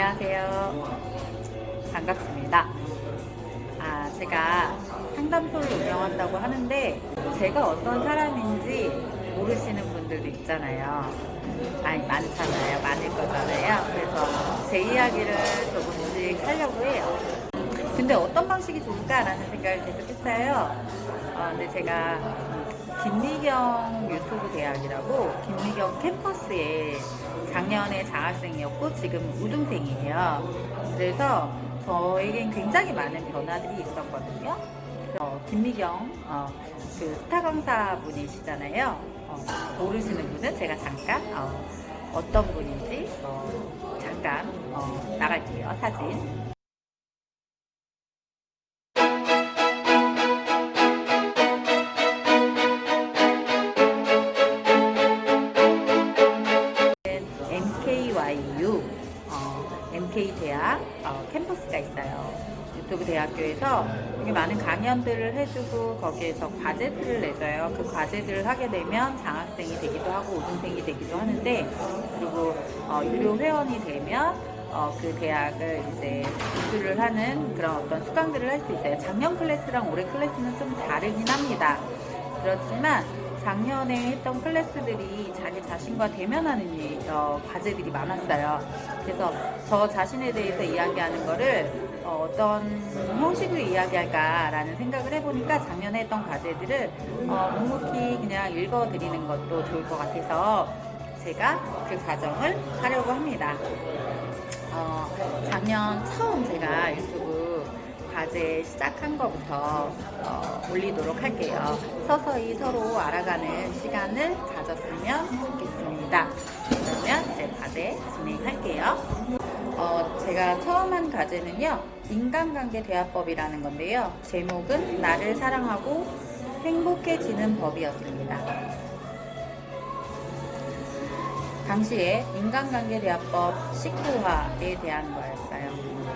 안녕하세요. 반갑습니다. 아, 제가 상담소를 운영한다고 하는데 제가 어떤 사람인지 모르시는 분들도 있잖아요. 아니, 많잖아요. 많을 거잖아요. 그래서 제 이야기를 조금씩 하려고 해요. 근데 어떤 방식이 좋을까라는 생각을 계속 했어요. 어, 근데 제가 김미경 유튜브 대학이라고 김미경 캠퍼스에 작년에 장학생이었고 지금 우등생이에요. 그래서 저에겐 굉장히 많은 변화들이 있었거든요. 어, 김미경 어, 그 스타 강사 분이시잖아요. 어, 모르시는 분은 제가 잠깐 어, 떤 분인지 어, 잠깐 어, 나갈게요 사진. 있어요. 유튜브 대학교에서 되게 많은 강연들을 해주고 거기에서 과제들을 내줘요. 그 과제들을 하게 되면 장학생이 되기도 하고 우등생이 되기도 하는데 그리고 어, 유료 회원이 되면 어, 그 대학을 이제 입주를 하는 그런 어떤 수강들을 할 수 있어요. 작년 클래스랑 올해 클래스는 좀 다르긴 합니다. 그렇지만 작년에 했던 클래스들이 자기 자신과 대면하는 일, 어, 과제들이 많았어요. 그래서 저 자신에 대해서 이야기하는 거를 어, 떤 형식으로 이야기할까라는 생각을 해보니까 작년에 했던 과제들을 어, 묵묵히 그냥 읽어드리는 것도 좋을 것 같아서 제가 그 과정을 하려고 합니다. 어, 작년 처음 제가 유튜브 과제 시작한 것부터 어, 올리도록 할게요. 서서히 서로 알아가는 시간을 가졌으면 좋겠습니다. 그러면 이제 과제 진행할게요. 어, 제가 처음 한 과제는요, 인간관계 대화법이라는 건데요. 제목은 나를 사랑하고 행복해지는 법이었습니다. 당시에 인간관계 대화법 19화에 대한 거였어요.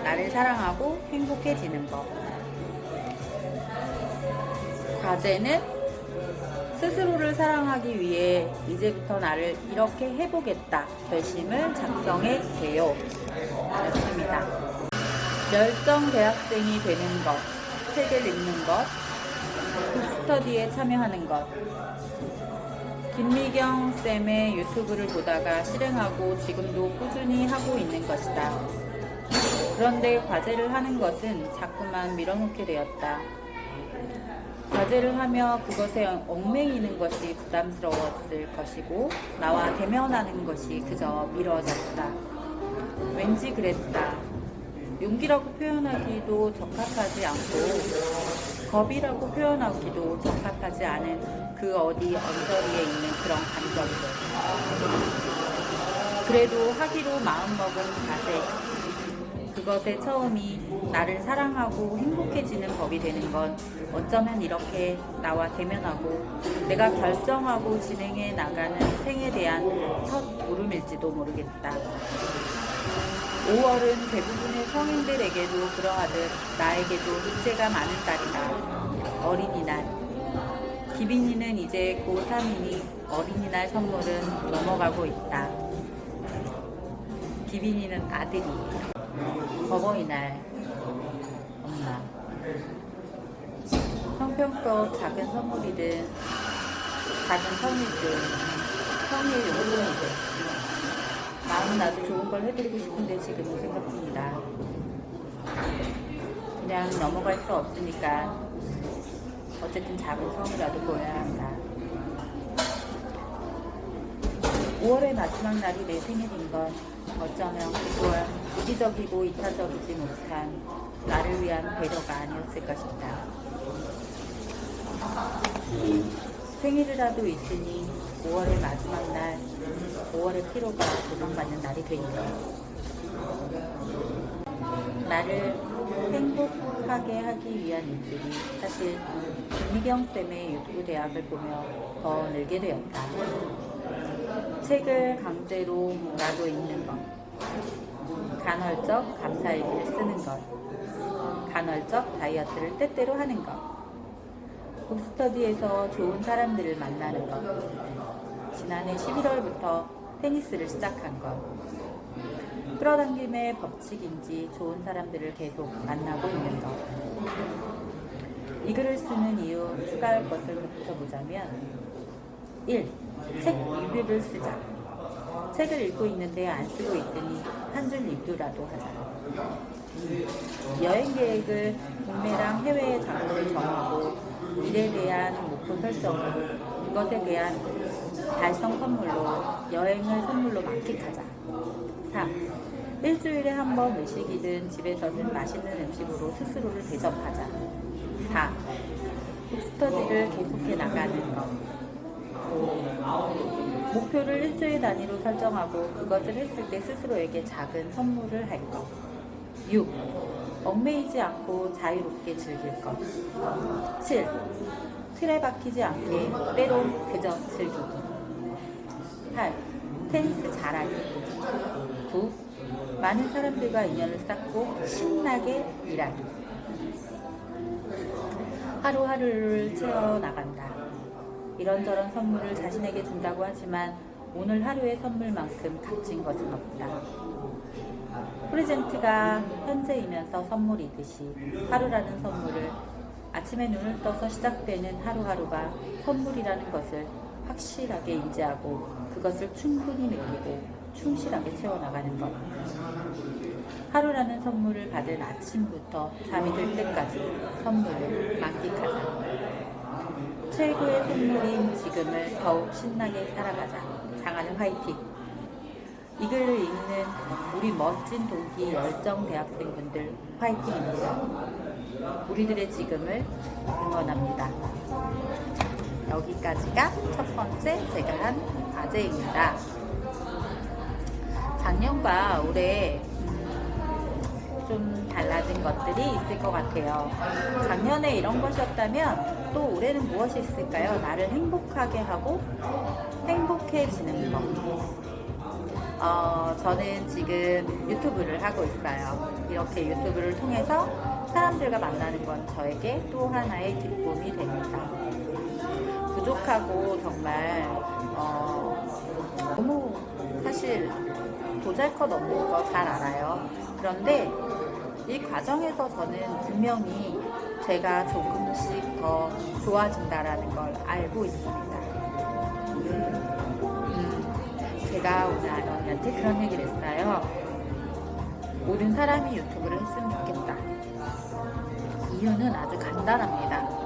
나를 사랑하고 행복해지는 법. 과제는 스스로를 사랑하기 위해 이제부터 나를 이렇게 해보겠다 결심을 작성해 주세요. 였습니다. 열정 대학생이 되는 것, 책을 읽는 것, 북스터디에 참여하는 것, 김미경 쌤의 유튜브를 보다가 실행하고 지금도 꾸준히 하고 있는 것이다. 그런데 과제를 하는 것은 자꾸만 밀어놓게 되었다. 과제를 하며 그것에 얽매이는 것이 부담스러웠을 것이고 나와 대면하는 것이 그저 미뤄졌다. 왠지 그랬다. 용기라고 표현하기도 적합하지 않고 겁이라고 표현하기도 적합하지 않은 그 어디 언저리에 있는 그런 감정들. 그래도 하기로 마음먹은 과제. 그것의 처음이 나를 사랑하고 행복해지는 법이 되는 건 어쩌면 이렇게 나와 대면하고 내가 결정하고 진행해 나가는 생에 대한 첫 물음일지도 모르겠다. 5월은 대부분의 성인들에게도 그러하듯 나에게도 숙제가 많은 달이다. 어린이날. 기빈이는 이제 고3이니 어린이날 선물은 넘어가고 있다. 기빈이는 아들이. 어버이날. 엄마. 형편껏 작은 선물이든 작은 선이든 성의 용돈이든 마음은 나도 좋은 걸 해드리고 싶은데 지금은 생각 중이다. 그냥 넘어갈 수 없으니까 어쨌든 작은 성이라도 보여야 한다. 5월의 마지막 날이 내 생일인 건 어쩌면 9월 이기적이고 이타적이지 못한 나를 위한 배려가 아니었을까 싶다. 생일이라도 있으니 5월의 마지막 날 5월의 피로가 보상받는 날이 되니까 나를 행복하게 하기 위한 일들이 사실 김미경 쌤의 유튜브 대학을 보며 더 늘게 되었다. 책을 강제로 나도 읽는 것, 간헐적 감사일기를 쓰는 것, 간헐적 다이어트를 때때로 하는 것, 북스터디에서 좋은 사람들을 만나는 것, 지난해 11월부터 테니스를 시작한 것, 끌어당김의 법칙인지 좋은 사람들을 계속 만나고 있는 것. 이 글을 쓰는 이유 추가할 것을 덧붙여보자면 1. 책 리뷰를 쓰자. 책을 읽고 있는데 안 쓰고 있으니 한 줄 리뷰라도 하자. 2. 여행 계획을 국내랑 해외의 장소를 정하고 일에 대한 목표 설정으로 이것에 대한 달성 선물로 여행을 선물로 만끽하자. 3. 일주일에 한 번 외식이든 집에서는 맛있는 음식으로 스스로를 대접하자. 4. 북스터디를 계속해 나가는 것. 5. 목표를 일주일 단위로 설정하고 그것을 했을 때 스스로에게 작은 선물을 할 것. 6. 얽매이지 않고 자유롭게 즐길 것. 7. 틀에 박히지 않게 때론 그저 즐기기. 8. 테니스 잘하기. 9. 많은 사람들과 인연을 쌓고 신나게 일하기. 하루하루를 채워나간다. 이런저런 선물을 자신에게 준다고 하지만 오늘 하루의 선물만큼 값진 것은 없다. 프레젠트가 현재이면서 선물이듯이 하루라는 선물을 아침에 눈을 떠서 시작되는 하루하루가 선물이라는 것을 확실하게 인지하고 그것을 충분히 느끼고 충실하게 채워나가는 것. 하루라는 선물을 받은 아침부터 잠이 들 때까지 선물을 만끽하자. 최고의 선물인 지금을 더욱 신나게 살아가자. 장하는 화이팅! 이 글을 읽는 우리 멋진 동기 열정 대학생분들 화이팅입니다. 우리들의 지금을 응원합니다. 여기까지가 첫 번째 제가 한 과제입니다. 작년과 올해 음, 좀 달라진 것들이 있을 것 같아요. 작년에 이런 것이었다면 또 올해는 무엇이 있을까요? 나를 행복하게 하고 행복해지는 것. 어, 저는 지금 유튜브를 하고 있어요. 이렇게 유튜브를 통해서 사람들과 만나는 건 저에게 또 하나의 기쁨이 됩니다. 부족하고 정말 어, 너무 사실 도잘것 없는 거 잘 알아요. 그런데 이 과정에서 저는 분명히 제가 조금씩 더 좋아진다라는 걸 알고 있습니다. 음, 제가 오늘 아론이한테 그런 얘기를 했어요. 모든 사람이 유튜브를 했으면 좋겠다. 이유는 아주 간단합니다.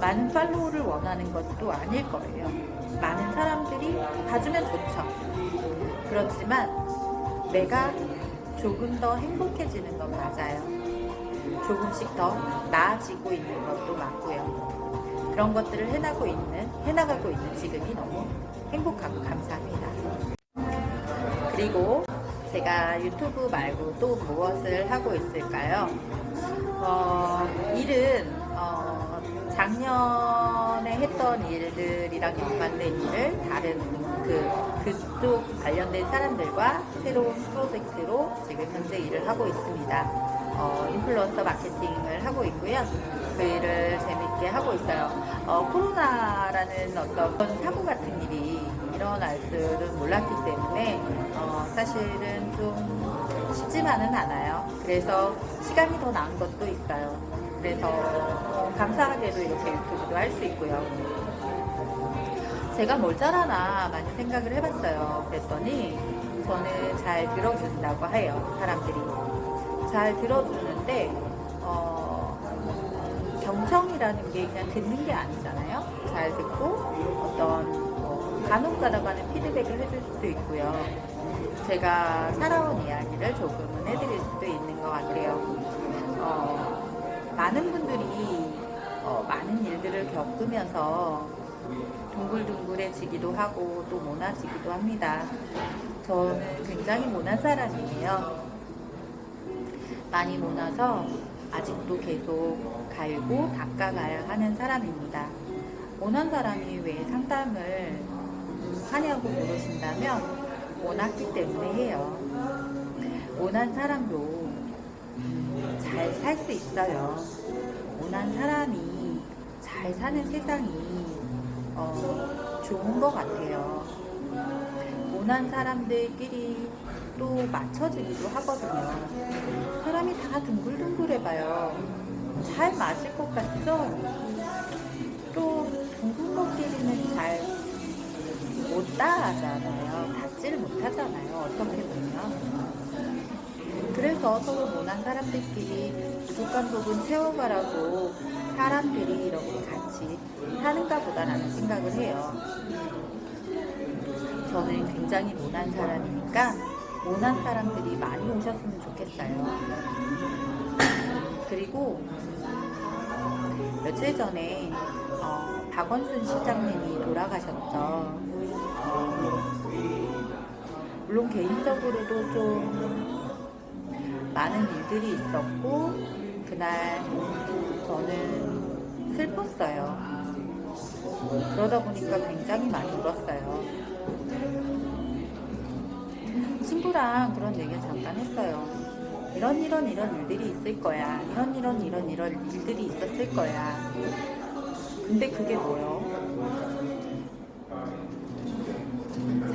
많은 팔로우를 원하는 것도 아닐 거예요. 많은 사람들이 봐주면 좋죠. 그렇지만 내가 조금 더 행복해지는 건 맞아요. 조금씩 더 나아지고 있는 것도 맞고요. 그런 것들을 해나고 있는, 해나가고 있는 지금이 너무 행복하고 감사합니다. 그리고 제가 유튜브 말고 또 무엇을 하고 있을까요? 어, 일은 어, 작년에 했던 일들이랑 연관된 일을 다른 그 그쪽 관련된 사람들과 새로운 프로젝트로 지금 현재 일을 하고 있습니다. 어, 인플루언서 마케팅을 하고 있고요. 그 일을 재밌게 하고 있어요. 어, 코로나라는 어떤 사고 같은 일이 일어날 줄은 몰랐기 때문에 어, 사실은 좀 쉽지만은 않아요. 그래서 시간이 더 나은 것도 있어요. 그래서 어, 감사하게도 이렇게 유튜브도 할 수 있고요. 제가 뭘 잘하나 많이 생각을 해봤어요. 그랬더니 저는 잘 들어준다고 해요. 사람들이. 잘 들어주는데 어, 경청이라는 게 그냥 듣는 게 아니잖아요. 잘 듣고 어떤 뭐 간혹 가다가는 피드백을 해줄 수도 있고요. 제가 살아온 이야기를 조금은 해드릴 수도 있는 것 같아요. 어, 많은 분들이 어, 많은 일들을 겪으면서 둥글둥글해지기도 하고 또 모나지기도 합니다. 저는 굉장히 모난 사람이에요. 많이 모나서 아직도 계속 갈고 닦아가야 하는 사람입니다. 모난 사람이 왜 상담을 하냐고 물으신다면 모났기 때문에 해요. 모난 사람도 잘 살 수 있어요. 모난 사람이 잘 사는 세상이 어, 좋은 것 같아요. 모난 사람들끼리 또 맞춰지기도 하거든요. 사람이 다 둥글둥글해봐요. 잘 맞을 것 같죠? 또 둥근 것끼리는 잘 못 따라하잖아요. 닿지를 못하잖아요. 어떻게 보면. 그래서 서로 모난 사람들끼리 부족한 부분 채워가라고 사람들이 이렇게 같이 사는가 보다라는 생각을 해요. 저는 굉장히 모난 사람이니까 모난 사람들이 많이 오셨으면 좋겠어요. 그리고 며칠 전에 어, 박원순 시장님이 돌아가셨죠. 물론 개인적으로도 좀 많은 일들이 있었고 그날 저는 슬펐어요. 그러다 보니까 굉장히 많이 울었어요. 친구랑 그런 얘기를 잠깐 했어요. 이런 이런 이런 일들이 있을 거야. 이런 이런 이런 이런 일들이 있었을 거야. 근데 그게 뭐요?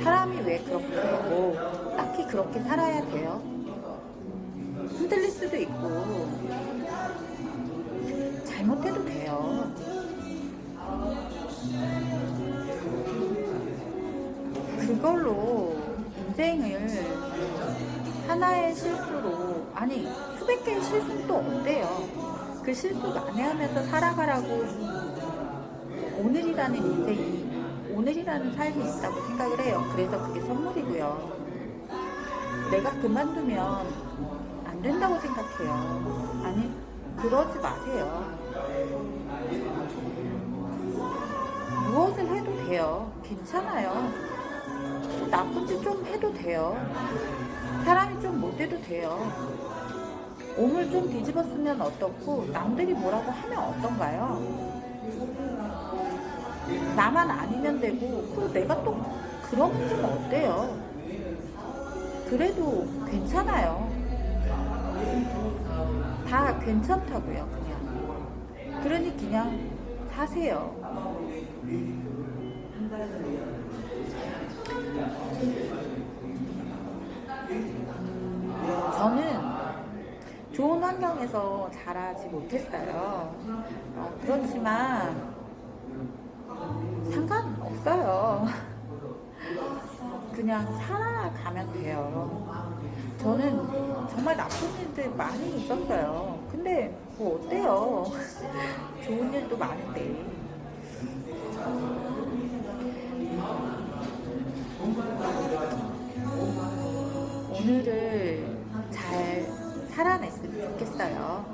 사람이 왜 그렇게 뭐 딱히 그렇게 살아야 돼요? 수도 있고 잘못해도 돼요. 그걸로 인생을 하나의 실수로 아니 수백 개의 실수는 또 어때요? 그 실수 만회하면서 살아가라고 오늘이라는 인생이 오늘이라는 삶이 있다고 생각을 해요. 그래서 그게 선물이고요. 내가 그만두면 안 된다고 생각해요. 아니 그러지 마세요. 무엇을 해도 돼요. 괜찮아요. 나쁜 짓 좀 해도 돼요. 사람이 좀 못해도 돼요. 몸을 좀 뒤집었으면 어떻고 남들이 뭐라고 하면 어떤가요? 나만 아니면 되고 그리고 내가 또 그러면 좀 어때요? 그래도 괜찮아요. 다 괜찮다고요, 그냥. 그러니 그냥 사세요. 저는 좋은 환경에서 자라지 못했어요. 어, 그렇지만 상관없어요. 그냥 살아가면 돼요. 저는 정말 나쁜 일들 많이 있었어요. 근데 뭐 어때요? 좋은 일도 많은데. 오늘을 잘 살아냈으면 좋겠어요.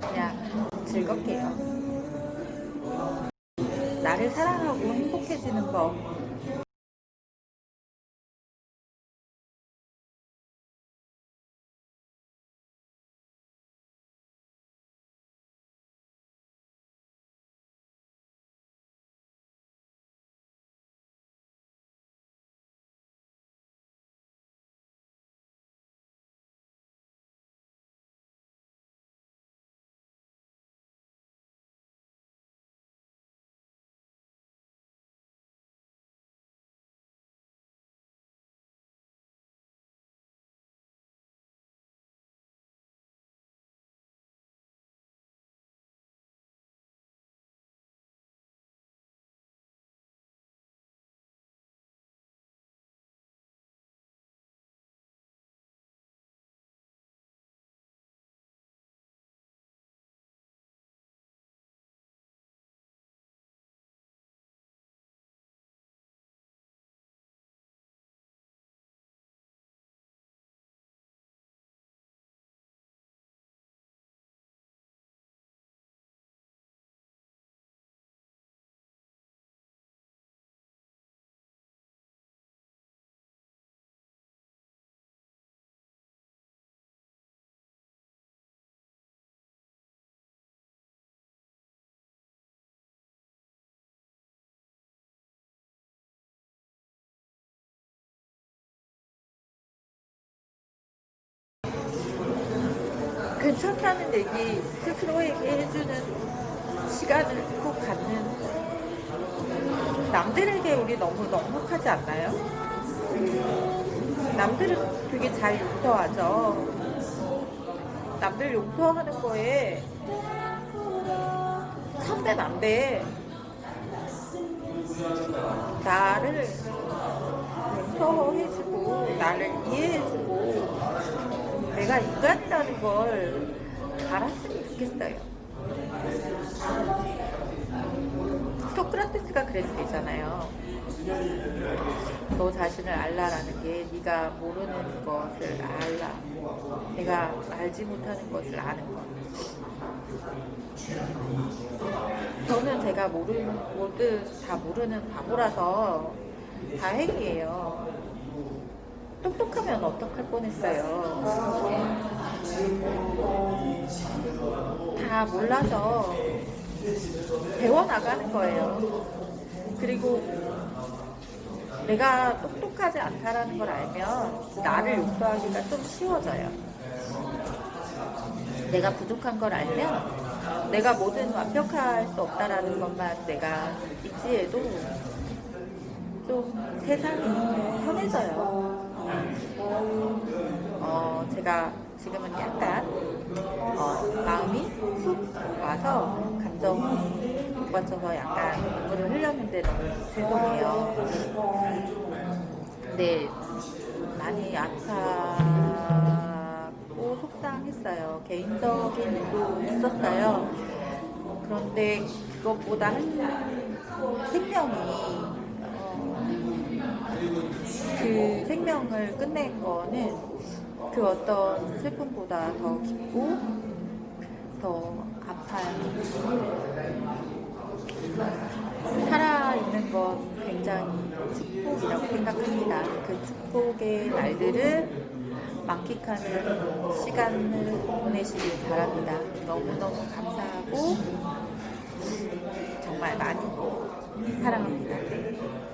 그냥 즐겁게요. 나를 사랑하고 행복해지는 법. 괜찮다는 얘기 스스로에게 해주는 시간을 꼭 갖는 남들에게 우리 너무 넉넉하지 않나요? 남들은 되게 잘 용서하죠. 남들 용서하는 거에 천배 만배 나를 용서해주고 나를 이해해주고 내가 인간이라는 걸 알았으면 좋겠어요. 소크라테스가 그랬대잖아요. 너 자신을 알라라는 게 네가 모르는 것을 알라. 내가 알지 못하는 것을 아는 것. 저는 제가 모르는 모두 다 모르는 바보라서 다행이에요. 똑똑하면 어떡할 뻔했어요. 예. 다 몰라서 배워나가는 거예요. 그리고 내가 똑똑하지 않다라는 걸 알면 나를 용서하기가 좀 쉬워져요. 내가 부족한 걸 알면 내가 뭐든 완벽할 수 없다라는 것만 내가 인지해도 좀 세상이 편해져요. 어, 제가 지금은 약간 어, 마음이 훅 와서 감정이 북받쳐서 약간 눈물을 흘렸는데 너무 죄송해요. 근데 많이 아파고 속상했어요. 개인적인 일도 있었어요. 그런데 그것보다 생명이 생명을 끝낸 거는 그 어떤 슬픔보다 더 깊고 더 아파요. 살아있는 건 굉장히 축복이라고 생각합니다. 그 축복의 날들을 만끽하는 시간을 보내시길 바랍니다. 너무너무 감사하고 정말 많이 사랑합니다.